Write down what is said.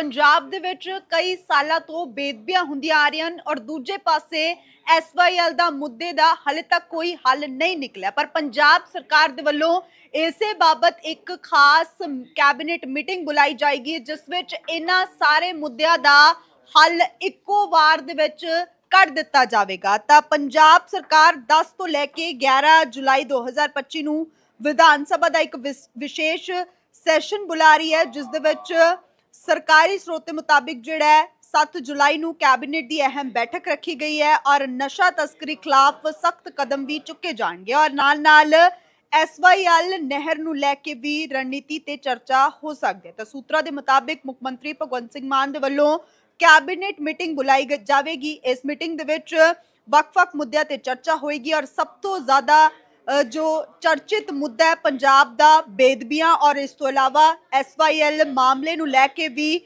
ਪੰਜਾਬ ਦੇ ਵਿੱਚ ਕਈ ਸਾਲਾਂ ਤੋਂ ਬੇਦਬੀਆਂ ਹੁੰਦੀਆਂ ਆ ਰਹੀਆਂ ਹਨ ਔਰ ਦੂਜੇ ਪਾਸੇ ਐਸਵਾਈਐਲ ਦਾ ਮੁੱਦੇ ਦਾ ਹਾਲੇ ਤੱਕ ਕੋਈ ਹੱਲ ਨਹੀਂ ਨਿਕਲਿਆ। ਪਰ ਪੰਜਾਬ ਸਰਕਾਰ ਦੇ ਵੱਲੋਂ ਇਸੇ ਬਾਬਤ ਇੱਕ ਖਾਸ ਕੈਬਨਿਟ ਮੀਟਿੰਗ ਬੁਲਾਈ ਜਾਏਗੀ, ਜਿਸ ਵਿੱਚ ਇਹਨਾਂ ਸਾਰੇ ਮੁੱਦਿਆਂ ਦਾ ਹੱਲ ਇੱਕੋ ਵਾਰ ਦੇ ਵਿੱਚ ਕੱਢ ਦਿੱਤਾ ਜਾਵੇਗਾ। ਤਾਂ ਪੰਜਾਬ ਸਰਕਾਰ 10 ਤੋਂ ਲੈ ਕੇ 11 ਜੁਲਾਈ 2025 ਨੂੰ ਵਿਧਾਨ ਸਭਾ ਦਾ ਇੱਕ ਵਿਸ- ਵਿਸ਼ੇਸ਼ ਸੈਸ਼ਨ ਬੁਲਾ ਰਹੀ ਹੈ, ਜਿਸ ਦੇ ਵਿੱਚ ਸਰਕਾਰੀ ਸਰੋਤ ਦੇ ਮੁਤਾਬਿਕ ਜਿਹੜਾ ਹੈ 7 ਜੁਲਾਈ ਨੂੰ ਕੈਬਨਿਟ ਦੀ ਅਹਿਮ ਬੈਠਕ ਰੱਖੀ ਗਈ ਹੈ ਔਰ ਨਸ਼ਾ ਤਸਕਰੀ ਖਿਲਾਫ ਸਖਤ ਕਦਮ ਵੀ ਚੁੱਕੇ ਜਾਣਗੇ ਔਰ ਨਾਲ-ਨਾਲ ਐਸਵਾਈਐਲ ਨਹਿਰ ਨੂੰ ਲੈ ਕੇ ਵੀ ਰਣਨੀਤੀ ਤੇ ਚਰਚਾ ਹੋ ਸਕਦੀ ਹੈ। ਤਾਂ ਸੂਤਰਾਂ ਦੇ ਮੁਤਾਬਿਕ ਮੁੱਖ ਮੰਤਰੀ ਭਗਵੰਤ ਸਿੰਘ ਮਾਨ ਦੇ ਵੱਲੋਂ ਕੈਬਨਿਟ ਮੀਟਿੰਗ ਬੁਲਾਈ ਜਾਵੇਗੀ। ਇਸ ਮੀਟਿੰਗ ਦੇ ਵਿੱਚ ਵੱਖ-ਵੱਖ ਮੁੱਦਿਆਂ ਤੇ ਚਰਚਾ ਹੋਏਗੀ ਔਰ ਸਭ ਤੋਂ ਜ਼ਿਆਦਾ ਜੋ ਚਰਚਿਤ ਮੁੱਦਾ ਹੈ, ਪੰਜਾਬ ਦਾ ਬੇਦਬੀਆਂ ਔਰ ਇਸ ਤੋਂ ਇਲਾਵਾ ਐਸਵਾਈਐਲ ਮਾਮਲੇ ਨੂੰ ਲੈ ਕੇ ਵੀ